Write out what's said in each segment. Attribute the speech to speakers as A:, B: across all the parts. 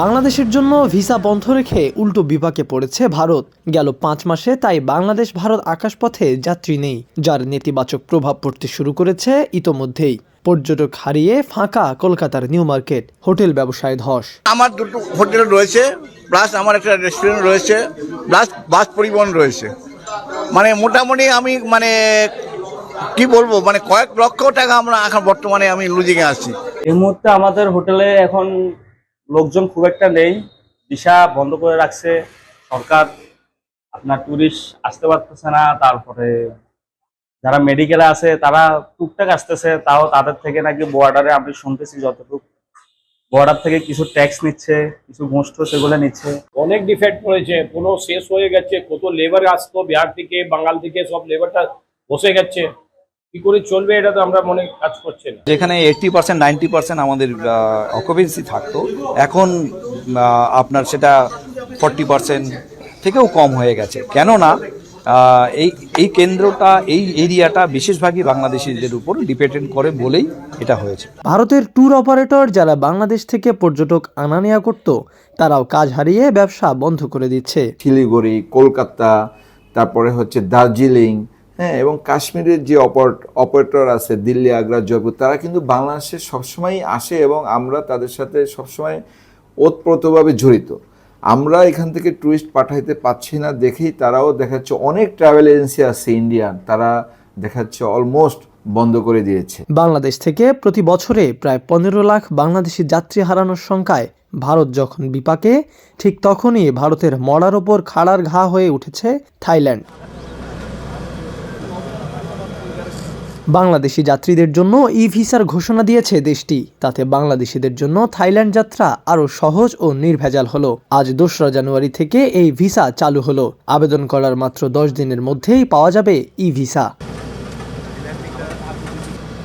A: বাংলাদেশের জন্য ভিসা বন্ধ রেখে উল্টো বিপাকে পড়েছে ভারত। গেল পাঁচ মাসে তাই বাংলাদেশ ভারত আকাশপথে যাত্রী নেই, যার নেতিবাচক প্রভাব পড়তে শুরু করেছে ইতোমধ্যেই। পর্যটক হারিয়ে ফাঁকা কলকাতার নিউ মার্কেট, হোটেল ব্যবসায় ধস।
B: আমার দুটো হোটেল রয়েছে, প্লাস আমার একটা রেস্টুরেন্ট রয়েছে, প্লাস বাস পরিবহন রয়েছে। মানে মোটামুটি আমি মানে কি বলব মানে কয়েক লক্ষ টাকা আমরা এখন বর্তমানে আমি লুজিংয়ে আছি।
C: এই মুহূর্তে আমাদের হোটেলে এখন লোকজন খুব একটা নেই। ভিসা বন্ধ করে রাখছে। সরকার আপনার ট্যুরিস্ট আসতে পারতেছে না। তারপরে যারা মেডিকেলে আছে তারা টুকটাক আসতেছে। তাও তাদের থেকে নাকি বর্ডারে আমি শুনতেছি যতটুকু। বর্ডার থেকে কিছু ট্যাক্স নিচ্ছে কিছু গোষ্ঠ সেগুলো নিচ্ছে।
D: অনেক ডিফেক্ট পড়েছে। কোনো শেষ হয়ে গেছে। কত লেবার আসতো বিহার থেকে বাঙাল থেকে সব লেবারটা বসে গেছে। কি করে চলবে এটা তো আমরা মনে কাজ করছে না।
E: যেখানে এইটটি পার্সেন্ট নাইনটি পার্সেন্ট আমাদের অকুপেন্সি থাকতো এখন আপনার সেটা ফর্টি পার্সেন্ট থেকেও কম হয়ে গেছে। কেননা এই এই কেন্দ্রটা এই এরিয়াটা বেশিরভাগই বাংলাদেশিদের উপর ডিপেন্ডেন্ট করে বলেই এটা হয়েছে।
A: ভারতের ট্যুর অপারেটর যারা বাংলাদেশ থেকে পর্যটক আনা নেওয়া করত তারাও কাজ হারিয়ে ব্যবসা বন্ধ করে দিচ্ছে।
F: শিলিগুড়ি কলকাতা তারপরে হচ্ছে দার্জিলিং হ্যাঁ এবং কাশ্মীরের যে অপারেটর আছে, দিল্লি, আগ্রা, জয়পুর, তারা কিন্তু বাংলাদেশে সবসময় আসে এবং আমরা তাদের সাথে সবসময় ওতপ্রোতভাবে জড়িত। আমরা এখান থেকে ট্যুরিস্ট পাঠাইতে পাচ্ছি না দেখেই তারাও দেখাচ্ছে অনেক ট্রাভেল এজেন্সি আছে ইন্ডিয়ান তারা দেখাচ্ছে অলমোস্ট বন্ধ করে দিয়েছে।
A: বাংলাদেশ থেকে প্রতি বছরে প্রায় পনেরো লাখ বাংলাদেশি যাত্রী হারানোর সংখ্যায় ভারত যখন বিপাকে, ঠিক তখনই ভারতের মরার ওপর খাড়ার ঘা হয়ে উঠেছে থাইল্যান্ড। বাংলাদেশি যাত্রীদের জন্য ই ভিসার ঘোষণা দিয়েছে দেশটি। তাতে বাংলাদেশিদের জন্য থাইল্যান্ড যাত্রা আরও সহজ ও নির্ভেজাল হলো। আজ দোসরা জানুয়ারি থেকে এই ভিসা চালু হলো। আবেদন করার মাত্র দশ দিনের মধ্যেই পাওয়া যাবে ই ভিসা।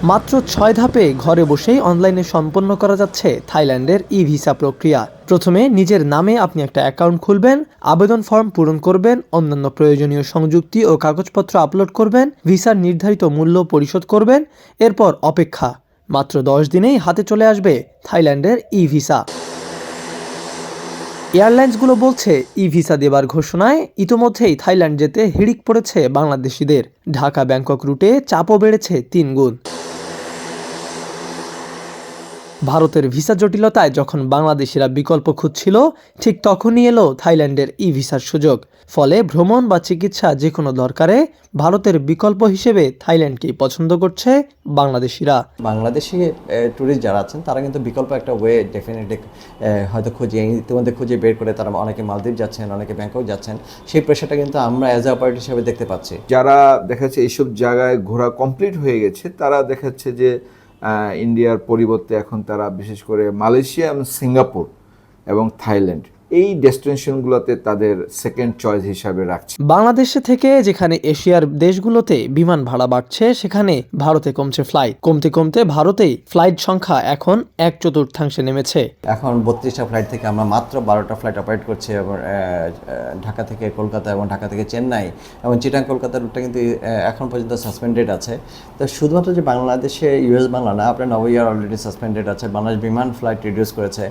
A: মাত্র ছয় ধাপে ঘরে বসেই অনলাইনে সম্পন্ন করা যাচ্ছে থাইল্যান্ডের ই ভিসা প্রক্রিয়া। প্রথমে নিজের নামে আপনি একটা অ্যাকাউন্ট খুলবেন, আবেদন ফর্ম পূরণ করবেন, অন্যান্য প্রয়োজনীয় সংযুক্তি ও কাগজপত্র আপলোড করবেন, ভিসার নির্ধারিত মূল্য পরিশোধ করবেন, এরপর অপেক্ষা। মাত্র দশ দিনেই হাতে চলে আসবে থাইল্যান্ডের ই ভিসা এয়ারলাইন্সগুলো বলছে, ই ভিসা দেবার ঘোষণায় ইতোমধ্যেই থাইল্যান্ড যেতে হিড়িক পড়েছে বাংলাদেশিদের। ঢাকা ব্যাংকক রুটে চাপও বেড়েছে তিন গুণ ভারতের ভিসা জটিলতায় যখন বাংলাদেশিরা বিকল্প খুঁজছিল ঠিক তখনই এলো থাইল্যান্ডের ই ভিসার সুযোগ। ফলে ভ্রমণ বা চিকিৎসা যে কোনো দরকারে ভারতের বিকল্প হিসেবে থাইল্যান্ডকেই পছন্দ করছে বাংলাদেশিরা।
G: বাংলাদেশি ট্যুরিস্ট যারা আছেন তারা কিন্তু বিকল্প একটা ওয়ে ডেফিনেটলি হয়তো খুঁজে ইতিমধ্যে খুঁজে বের করে তারা অনেকে মালদ্বীপ যাচ্ছেন অনেকে ব্যাংকক যাচ্ছেন। সেই প্রেশারটা কিন্তু আমরা অ্যাজ এ অপারেটর হিসেবে দেখতে পাচ্ছি।
F: যারা দেখাচ্ছে এইসব জায়গায় ঘোরা কমপ্লিট হয়ে গেছে তারা দেখাচ্ছে যে ইন্ডিয়ার পরিবর্তে এখন তারা বিশেষ করে মালয়েশিয়া এবং সিঙ্গাপুর এবং থাইল্যান্ড। এই ডেস্টিনেশনগুলোতে তাদের সেকেন্ড চয়েস হিসাবে রাখছে।
A: বাংলাদেশে থেকে যেখানে এশিয়ার দেশগুলোতে বিমান ভাড়া বাড়ছে সেখানে ভারতে কমছে ফ্লাইট কমতে কমতে ভারতেই ফ্লাইট সংখ্যা এখন এক চতুর্থাংশে নেমেছে।
G: এখন বত্রিশটা ফ্লাইট থেকে আমরা মাত্র বারোটা ফ্লাইট অপারেট করছি এবং ঢাকা থেকে কলকাতা এবং ঢাকা থেকে চেন্নাই এবং চিটাং কলকাতার রুটটা কিন্তু এখন পর্যন্ত সাসপেন্ডেড আছে। তো শুধুমাত্র যে বাংলাদেশে ইউএস বাংলা না আপনার নব ইয়ার অলরেডি সাসপেন্ডেড আছে। বাংলাদেশ বিমান ফ্লাইট রিডিউস করেছে।